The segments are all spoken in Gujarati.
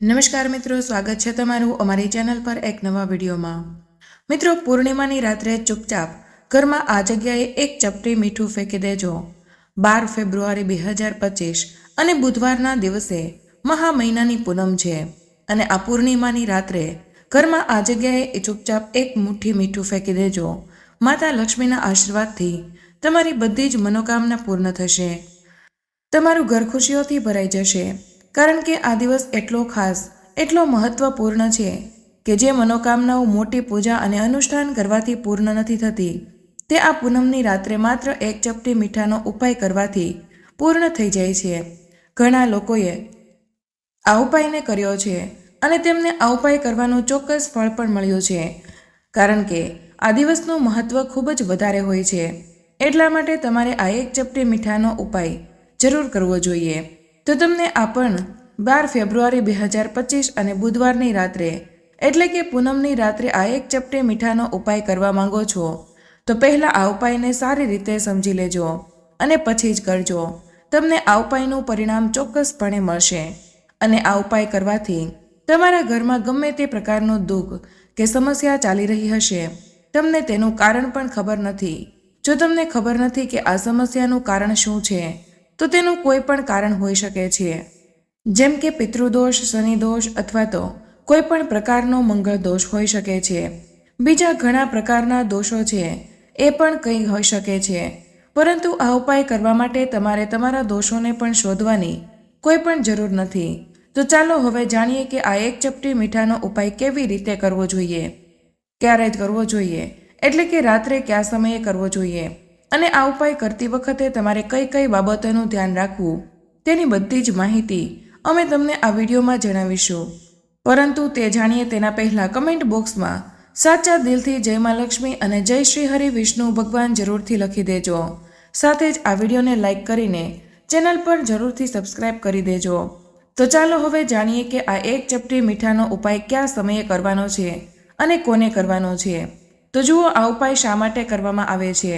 નમસ્કાર મિત્રો, સ્વાગત છે તમારું અમારી ચેનલ પર એક નવા વિડીયોમાં. મિત્રો, પૂર્ણિમાની રાત્રે ચૂપચાપ ઘરમાં આ જગ્યાએ એક ચપટી મીઠું ફેંકી દેજો. બાર ફેબ્રુઆરી બે હજાર પચીસ અને બુધવારના દિવસે મહા મહિનાની પૂનમ છે અને આ પૂર્ણિમાની રાત્રે ઘરમાં આ જગ્યાએ ચૂપચાપ એક મુઠ્ઠી મીઠું ફેંકી દેજો. માતા લક્ષ્મીના આશીર્વાદથી તમારી બધી જ મનોકામના પૂર્ણ થશે. તમારું ઘર ખુશીઓથી ભરાઈ જશે. કારણ કે આ દિવસ એટલો ખાસ, એટલો મહત્વપૂર્ણ છે કે જે મનોકામનાઓ મોટી પૂજા અને અનુષ્ઠાન કરવાથી પૂર્ણ નથી થતી. તે આ પૂનમની રાત્રે માત્ર એક ચપટી મીઠાનો ઉપાય કરવાથી પૂર્ણ થઈ જાય છે. ઘણા લોકોએ આ ઉપાયને કર્યો છે અને તેમને આ ઉપાય કરવાનું ચોક્કસ ફળ પણ મળ્યું છે. કારણ કે આ દિવસનું મહત્વ ખૂબ જ વધારે હોય છે. એટલા માટે તમારે આ એક ચપટી મીઠાનો ઉપાય જરૂર કરવો જોઈએ. તો તમને આ પણ બાર ફેબ્રુઆરી બે હજાર પચીસ અને બુધવારની રાત્રે, એટલે કે પૂનમની રાત્રે આ એક ચપટે મીઠાનો ઉપાય કરવા માંગો છો, તો પહેલાં આ ઉપાયને સારી રીતે સમજી લેજો અને પછી જ કરજો. તમને આ ઉપાયનું પરિણામ ચોક્કસપણે મળશે. અને આ ઉપાય કરવાથી તમારા ઘરમાં ગમે તે પ્રકારનું દુઃખ કે સમસ્યા ચાલી રહી હશે, તમને તેનું કારણ પણ ખબર નથી. જો તમને ખબર નથી કે આ સમસ્યાનું કારણ શું છે તો તેનું કોઈ પણ કારણ હોઈ શકે છે. જેમ કે પિતૃદોષ, શનિદોષ અથવા તો કોઈ પણ પ્રકારનો મંગળ દોષ હોઈ શકે છે. બીજા ઘણા પ્રકારના દોષો છે, એ પણ કંઈ હોઈ શકે છે. પરંતુ આ ઉપાય કરવા માટે તમારે તમારા દોષોને પણ શોધવાની કોઈ પણ જરૂર નથી. તો ચાલો હવે જાણીએ કે આ એક ચપટી મીઠાનો ઉપાય કેવી રીતે કરવો જોઈએ. ક્યારે જ કરવો જોઈએ? એટલે કે રાત્રે કયા સમયે કરવો જોઈએ? અને આ ઉપાય કરતી વખતે તમારે કઈ કઈ બાબતોનું ધ્યાન રાખવું તેની બધી જ માહિતી અમે તમને આ વિડીયોમાં જણાવીશું. પરંતુ તે જાણીએ તેના પહેલાં કમેન્ટ બોક્સમાં, સાચા દિલથી જય મા લક્ષ્મી અને જય શ્રી હરિ વિષ્ણુ ભગવાન જરૂરથી લખી દેજો. સાથે જ આ વિડીયોને લાઇક કરીને ચેનલ પર જરૂરથી સબસ્ક્રાઇબ કરી દેજો. તો ચાલો હવે જાણીએ કે આ એક ચપટી મીઠાનો ઉપાય કયા સમયે કરવાનો છે અને કોને કરવાનો છે. તો જુઓ આ ઉપાય શા માટે કરવામાં આવે છે.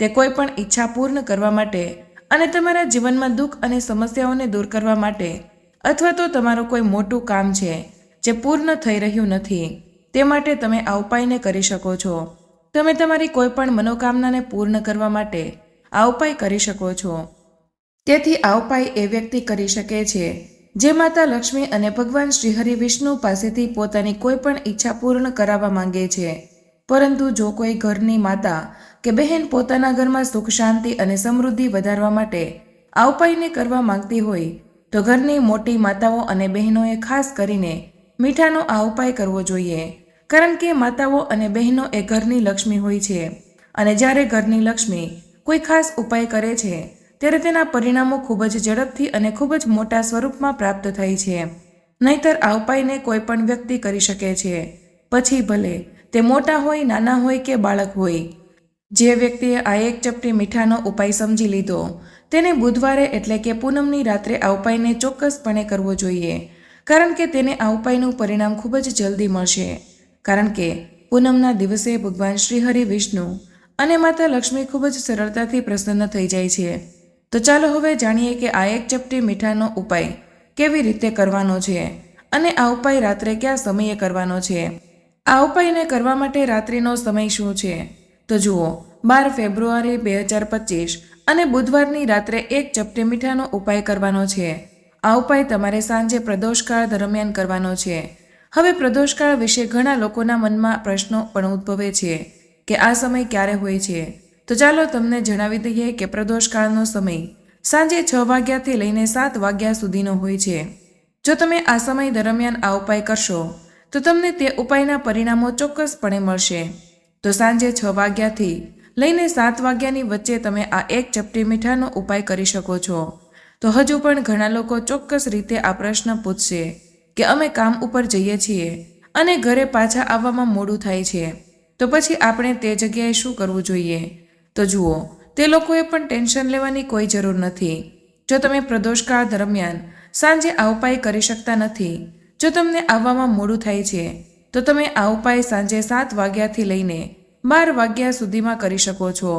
તે કોઈ પણ ઈચ્છા પૂર્ણ કરવા માટે અને તમારા જીવનમાં દુઃખ અને સમસ્યાઓને દૂર કરવા માટે અથવા તો તમારું કોઈ મોટું કામ છે જે પૂર્ણ થઈ રહ્યું નથી, તે માટે તમે આ ઉપાયને કરી શકો છો. તમે તમારી કોઈ પણ મનોકામનાને પૂર્ણ કરવા માટે આ ઉપાય કરી શકો છો. તેથી આ ઉપાય એ વ્યક્તિ કરી શકે છે, જે માતા લક્ષ્મી અને ભગવાન શ્રીહરિ વિષ્ણુ પાસેથી પોતાની કોઈ પણ ઈચ્છા પૂર્ણ કરાવવા માંગે છે. પરંતુ જો કોઈ ઘરની માતા કે બહેન પોતાના ઘરમાં સુખ, શાંતિ અને સમૃદ્ધિ વધારવા માટે આ ઉપાયને કરવા માંગતી હોય, તો ઘરની મોટી માતાઓ અને બહેનોએ ખાસ કરીને મીઠાનો આ ઉપાય કરવો જોઈએ. કારણ કે માતાઓ અને બહેનો એ ઘરની લક્ષ્મી હોય છે અને જ્યારે ઘરની લક્ષ્મી કોઈ ખાસ ઉપાય કરે છે, ત્યારે તેના પરિણામો ખૂબ જ ઝડપથી અને ખૂબ જ મોટા સ્વરૂપમાં પ્રાપ્ત થાય છે. નહીતર આ ઉપાયને કોઈ પણ વ્યક્તિ કરી શકે છે. પછી ભલે તે મોટા હોય, નાના હોય કે બાળક હોય. જે વ્યક્તિએ આ એક ચપટી મીઠાનો ઉપાય સમજી લીધો, તેને બુધવારે એટલે કે પૂનમની રાત્રે આ ઉપાયને ચોક્કસપણે કરવો જોઈએ. કારણ કે તેને આ ઉપાયનું પરિણામ ખૂબ જ જલ્દી મળશે. કારણ કે પૂનમના દિવસે ભગવાન શ્રી હરિ વિષ્ણુ અને માતા લક્ષ્મી ખૂબ જ સરળતાથી પ્રસન્ન થઈ જાય છે. તો ચાલો હવે જાણીએ કે આ એક ચપટી મીઠાનો ઉપાય કેવી રીતે કરવાનો છે અને આ ઉપાય રાત્રે કયા સમયે કરવાનો છે. આ ઉપાયને કરવા માટે રાત્રિનો સમય શું છે? તો જુઓ, બાર ફેબ્રુઆરી બે હજાર પચીસ અને બુધવારની રાત્રે એક ચપટી મીઠાનો ઉપાય કરવાનો છે. આ ઉપાય તમારે સાંજે પ્રદોષકાળ દરમિયાન કરવાનો છે. હવે પ્રદોષકાળ વિશે ઘણા લોકોના મનમાં પ્રશ્નો પણ ઉદ્ભવે છે કે આ સમય ક્યારે હોય છે. તો ચાલો તમને જણાવી દઈએ કે પ્રદોષકાળનો સમય સાંજે છ વાગ્યાથી લઈને સાત વાગ્યા સુધીનો હોય છે. જો તમે આ સમય દરમિયાન આ ઉપાય કરશો તો તમને તે ઉપાયના પરિણામો ચોક્કસપણે મળશે. તો સાંજે છ વાગ્યાથી લઈને સાત વાગ્યાની વચ્ચે તમે આ એક ચપટી મીઠાનો ઉપાય કરી શકો છો. તો હજુ પણ ઘણા લોકો ચોક્કસ રીતે આ પ્રશ્ન પૂછશે કે અમે કામ ઉપર જઈએ છીએ અને ઘરે પાછા આવવામાં મોડું થાય છે. તો પછી આપણે તે જગ્યાએ શું કરવું જોઈએ? તો જુઓ, તે લોકોએ પણ ટેન્શન લેવાની કોઈ જરૂર નથી. જો તમે પ્રદોષકાળ દરમિયાન સાંજે આ ઉપાય કરી શકતા નથી જો તમને આવવામાં મોડું થાય છે, તો તમે આ ઉપાય સાંજે સાત વાગ્યાથી લઈને બાર વાગ્યા સુધીમાં કરી શકો છો.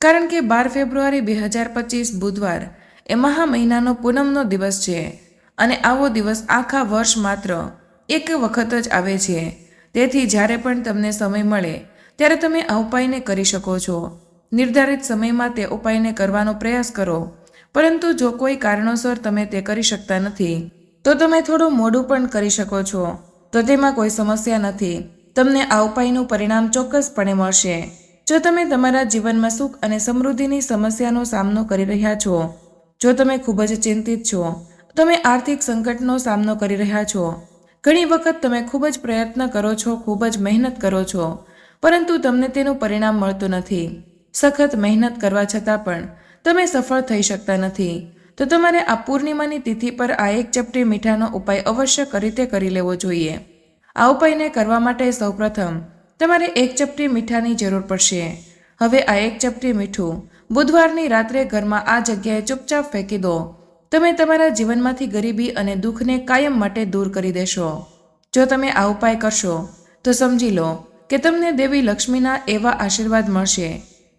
કારણ કે બાર ફેબ્રુઆરી બે હજાર પચીસ બુધવાર એ મહા મહિનાનો પૂનમનો દિવસ છે અને આવો દિવસ આખા વર્ષ માત્ર એક વખત જ આવે છે. તેથી જ્યારે પણ તમને સમય મળે, ત્યારે તમે આ ઉપાયને કરી શકો છો. નિર્ધારિત સમયમાં તે ઉપાયને કરવાનો પ્રયાસ કરો, પરંતુ જો કોઈ કારણોસર તમે તે કરી શકતા નથી તો તમે થોડું મોડું પણ કરી શકો છો. તો તેમાં કોઈ સમસ્યા નથી. તમને આ ઉપાયનું પરિણામ ચોક્કસપણે મળશે. જો તમે તમારા જીવનમાં સુખ અને સમૃદ્ધિની સમસ્યાનો સામનો કરી રહ્યા છો, જો તમે ખૂબ જ ચિંતિત છો, તમે આર્થિક સંકટનો સામનો કરી રહ્યા છો, ઘણી વખત તમે ખૂબ જ પ્રયત્ન કરો છો, ખૂબ જ મહેનત કરો છો, પરંતુ તમને તેનું પરિણામ મળતું નથી. સખત મહેનત કરવા છતાં પણ તમે સફળ થઈ શકતા નથી. તો તમારે આ પૂર્ણિમાની તિથિ પર આ એક ચપટી મીઠાનો ઉપાય અવશ્ય રીતે કરી લેવો જોઈએ. આ ઉપાયને કરવા માટે સૌપ્રથમ તમારે એક ચપટી મીઠાની જરૂર પડશે. હવે આ એક ચપટી મીઠું બુધવારની રાત્રે ઘરમાં આ જગ્યાએ ચૂપચાપ ફેંકી દો. તમે તમારા જીવનમાંથી ગરીબી અને દુઃખને કાયમ માટે દૂર કરી દેશો. જો તમે આ ઉપાય કરશો, તો સમજી લો કે તમને દેવી લક્ષ્મીના એવા આશીર્વાદ મળશે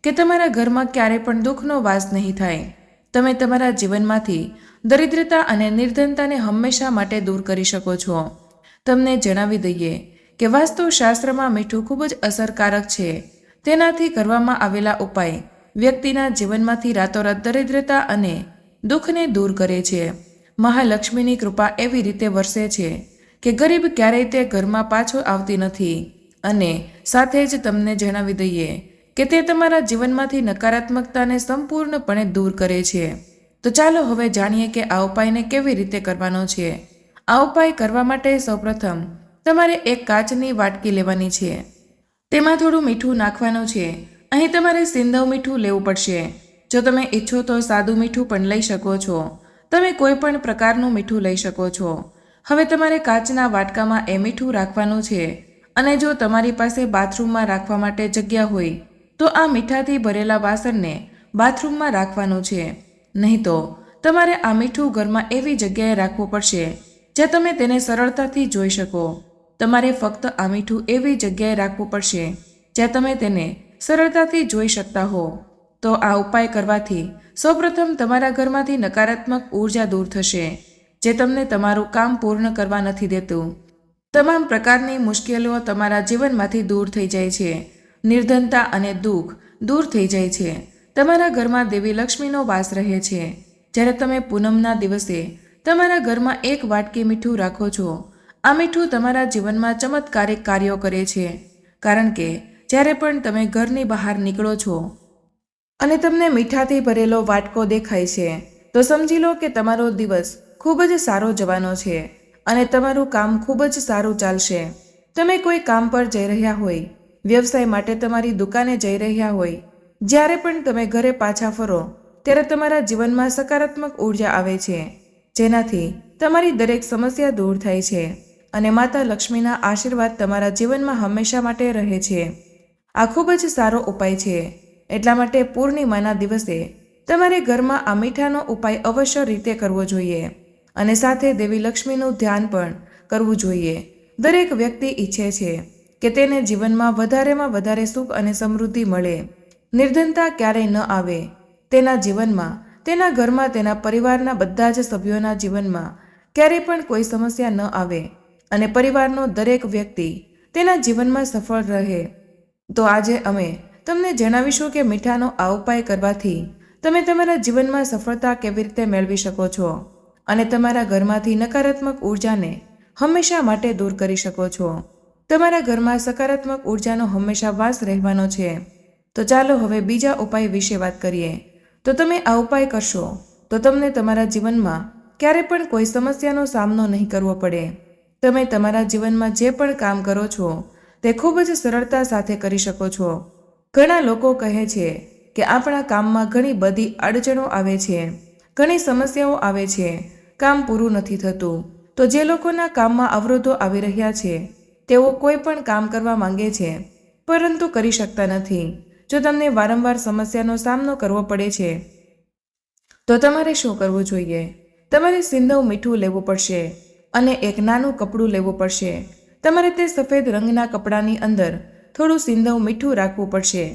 કે તમારા ઘરમાં ક્યારે પણ દુઃખનો વાસ નહીં થાય. તમે તમારા જીવનમાંથી દરિદ્રતા અને નિર્ધનતાને હંમેશા માટે દૂર કરી શકો છો. તમને જણાવી દઈએ કે વાસ્તુશાસ્ત્રમાં મીઠું ખૂબ જ અસરકારક છે. તેનાથી કરવામાં આવેલા ઉપાય વ્યક્તિના જીવનમાંથી રાતોરાત દરિદ્રતા અને દુઃખને દૂર કરે છે. મહાલક્ષ્મીની કૃપા એવી રીતે વરસે છે કે ગરીબ ક્યારેય તે ઘરમાં પાછો આવતી નથી. અને સાથે જ તમને જણાવી દઈએ કે તે તમારા જીવનમાંથી નકારાત્મકતાને સંપૂર્ણપણે દૂર કરે છે. તો ચાલો હવે જાણીએ કે આ ઉપાયને કેવી રીતે કરવાનો છે. આ ઉપાય કરવા માટે સૌપ્રથમ તમારે એક કાચની વાટકી લેવાની છે. તેમાં થોડું મીઠું નાખવાનું છે. અહીં તમારે સિંધવ મીઠું લેવું પડશે. જો તમે ઈચ્છો તો સાદું મીઠું પણ લઈ શકો છો. તમે કોઈ પણ પ્રકારનું મીઠું લઈ શકો છો. હવે તમારે કાચના વાટકામાં એ મીઠું રાખવાનું છે. અને જો તમારી પાસે બાથરૂમમાં રાખવા માટે જગ્યા હોય તો આ મીઠાથી ભરેલા વાસણને બાથરૂમમાં રાખવાનું છે. નહીં તો તમારે આ મીઠું ઘરમાં એવી જગ્યાએ રાખવું પડશે જ્યાં તમે તેને સરળતાથી જોઈ શકો. તમારે ફક્ત આ મીઠું એવી જગ્યાએ રાખવું પડશે જ્યાં તમે તેને સરળતાથી જોઈ શકતા હો. તો આ ઉપાય કરવાથી સૌપ્રથમ તમારા ઘરમાંથી નકારાત્મક ઊર્જા દૂર થશે, જે તમને તમારું કામ પૂર્ણ કરવા નથી દેતું. તમામ પ્રકારની મુશ્કેલીઓ તમારા જીવનમાંથી દૂર થઈ જાય છે. નિર્ધનતા અને દુઃખ દૂર થઈ જાય છે. તમારા ઘરમાં દેવી લક્ષ્મીનો વાસ રહે છે. જ્યારે તમે પૂનમના દિવસે તમારા ઘરમાં એક વાટકી મીઠું રાખો છો, આ મીઠું તમારા જીવનમાં ચમત્કારિક કાર્યો કરે છે. કારણ કે જ્યારે પણ તમે ઘરની બહાર નીકળો છો અને તમને મીઠાથી ભરેલો વાટકો દેખાય છે, તો સમજી લો કે તમારો દિવસ ખૂબ જ સારો જવાનો છે અને તમારું કામ ખૂબ જ સારું ચાલશે. તમે કોઈ કામ પર જઈ રહ્યા હોય વ્યવસાય માટે તમારી દુકાને જઈ રહ્યા હોય, જ્યારે પણ તમે ઘરે પાછા ફરો, ત્યારે તમારા જીવનમાં સકારાત્મક ઊર્જા આવે છે, જેનાથી તમારી દરેક સમસ્યા દૂર થાય છે અને માતા લક્ષ્મીના આશીર્વાદ તમારા જીવનમાં હંમેશા માટે રહે છે. આ ખૂબ જ સારો ઉપાય છે. એટલા માટે પૂર્ણિમાના દિવસે તમારે ઘરમાં આ મીઠાનો ઉપાય અવશ્ય રીતે કરવો જોઈએ અને સાથે દેવી લક્ષ્મીનું ધ્યાન પણ કરવું જોઈએ. દરેક વ્યક્તિ ઈચ્છે છે કે તેને જીવનમાં વધારેમાં વધારે સુખ અને સમૃદ્ધિ મળે. નિર્ધનતા ક્યારેય ન આવે. તેના જીવનમાં, તેના ઘરમાં, તેના પરિવારના બધા જ સભ્યોના જીવનમાં ક્યારેય પણ કોઈ સમસ્યા ન આવે અને પરિવારનો દરેક વ્યક્તિ તેના જીવનમાં સફળ રહે. તો આજે અમે તમને જણાવીશું કે મીઠાનો આ ઉપાય કરવાથી તમે તમારા જીવનમાં સફળતા કેવી રીતે મેળવી શકો છો અને તમારા ઘરમાંથી નકારાત્મક ઉર્જાને હંમેશા માટે દૂર કરી શકો છો. તમારા ઘરમાં સકારાત્મક ઉર્જાનો હંમેશા વાસ રહેવાનો છે. તો ચાલો હવે બીજા ઉપાય વિશે વાત કરીએ. તો તમે આ ઉપાય કરશો. તો તમને તમારા જીવનમાં ક્યારે પણ કોઈ સમસ્યાનો સામનો નહીં કરવો પડે. તમે તમારા જીવનમાં જે પણ કામ કરો છો, તે ખૂબ જ સરળતા સાથે કરી શકો છો. ઘણા લોકો કહે છે કે આપણા કામમાં ઘણી બધી અડચણો આવે છે. ઘણી સમસ્યાઓ આવે છે. કામ પૂરું નથી થતું. તો જે લોકોના કામમાં અવરોધો આવી રહ્યા છે તેઓ કોઈ પણ કામ કરવા માંગે છે, પરંતુ કરી શકતા નથી. જો તમને વારંવાર સમસ્યાનો સામનો કરવો પડે છે, તો તમારે શું કરવું જોઈએ? તમારે સિંધવ મીઠું લેવું પડશે અને એક નાનું કપડું લેવું પડશે. તમારે તે સફેદ રંગના કપડાની અંદર થોડું સિંધવ મીઠું રાખવું પડશે.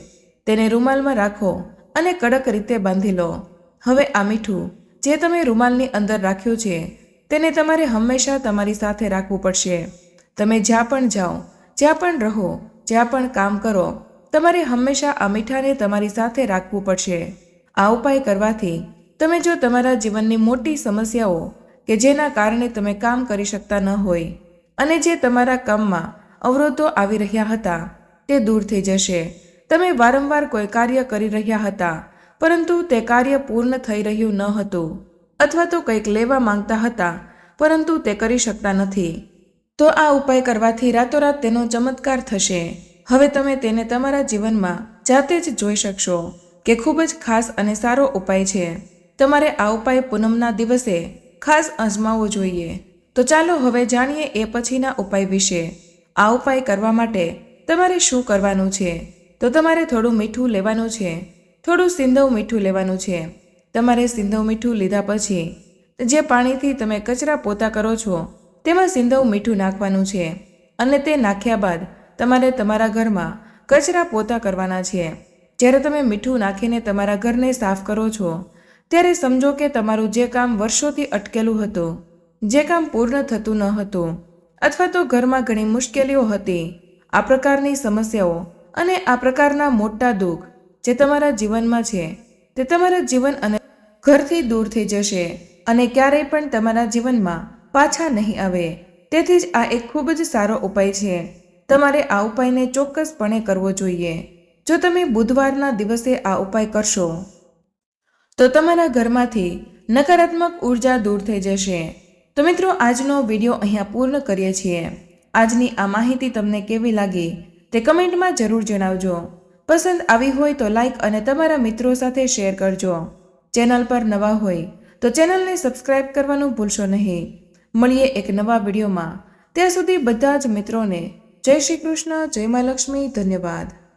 તેને રૂમાલમાં રાખો અને કડક રીતે બાંધી લો. હવે આ મીઠું, જે તમે રૂમાલની અંદર રાખ્યું છે, તેને તમારે હંમેશા તમારી સાથે રાખવું પડશે. તમે જ્યાં પણ જાઓ, જ્યાં પણ રહો, જ્યાં પણ કામ કરો, તમારે હંમેશા આ મીઠાને તમારી સાથે રાખવું પડશે. આ ઉપાય કરવાથી તમે જો તમારા જીવનની મોટી સમસ્યાઓ કે જેના કારણે તમે કામ કરી શકતા ન હોય અને જે તમારા કામમાં અવરોધો આવી રહ્યા હતા, તે દૂર થઈ જશે. તમે વારંવાર કોઈ કાર્ય કરી રહ્યા હતા, પરંતુ તે કાર્ય પૂર્ણ થઈ રહ્યું ન હતું અથવા તો કંઈક લેવા માંગતા હતા, પરંતુ તે કરી શકતા નથી. તો આ ઉપાય કરવાથી રાતોરાત તેનો ચમત્કાર થશે. હવે તમે તેને તમારા જીવનમાં જાતે જ જોઈ શકશો કે ખૂબ જ ખાસ અને સારો ઉપાય છે. તમારે આ ઉપાય પૂનમના દિવસે ખાસ અજમાવવો જોઈએ. તો ચાલો હવે જાણીએ એ પછીના ઉપાય વિશે. આ ઉપાય કરવા માટે તમારે શું કરવાનું છે? તો તમારે થોડું મીઠું લેવાનું છે. થોડું સિંધવ મીઠું લેવાનું છે. તમારે સિંધવ મીઠું લીધા પછી જે પાણીથી તમે કચરા પોતા કરો છો તેમાં સિંધવ મીઠું નાખવાનું છે અને તે નાખ્યા બાદ તમારે તમારા ઘરમાં કચરા પોતા કરવાના છે. જ્યારે તમે મીઠું નાખીને તમારા ઘરને સાફ કરો છો, ત્યારે સમજો કે તમારું જે કામ વર્ષોથી અટકેલું હતું, જે કામ પૂર્ણ થતું ન હતું, અથવા તો ઘરમાં ઘણી મુશ્કેલીઓ હતી, આ પ્રકારની સમસ્યાઓ અને આ પ્રકારના મોટા દુઃખ જે તમારા જીવનમાં છે, તે તમારા જીવન અને ઘરથી દૂર થઈ જશે અને ક્યારેય પણ તમારા જીવનમાં પાછા નહીં આવે. તેથી જ આ એક ખૂબ જ સારો ઉપાય છે. તમારે આ ઉપાયને ચોક્કસપણે કરવો જોઈએ. જો તમે બુધવારના દિવસે આ ઉપાય કરશો, તો તમારા ઘરમાંથી નકારાત્મક ઊર્જા દૂર થઈ જશે. તો મિત્રો, આજનો વીડિયો અહીંયા પૂર્ણ કરીએ છીએ. આજની આ માહિતી તમને કેવી લાગી તે કમેન્ટમાં જરૂર જણાવજો. પસંદ આવી હોય તો લાઈક અને તમારા મિત્રો સાથે શેર કરજો. ચેનલ પર નવા હોય તો ચેનલને સબસ્ક્રાઇબ કરવાનું ભૂલશો નહીં. મળીએ એક નવા વિડીયોમાં. ત્યાં સુધી બધા જ મિત્રોને જય શ્રી કૃષ્ણ, જય મા લક્ષ્મી, ધન્યવાદ.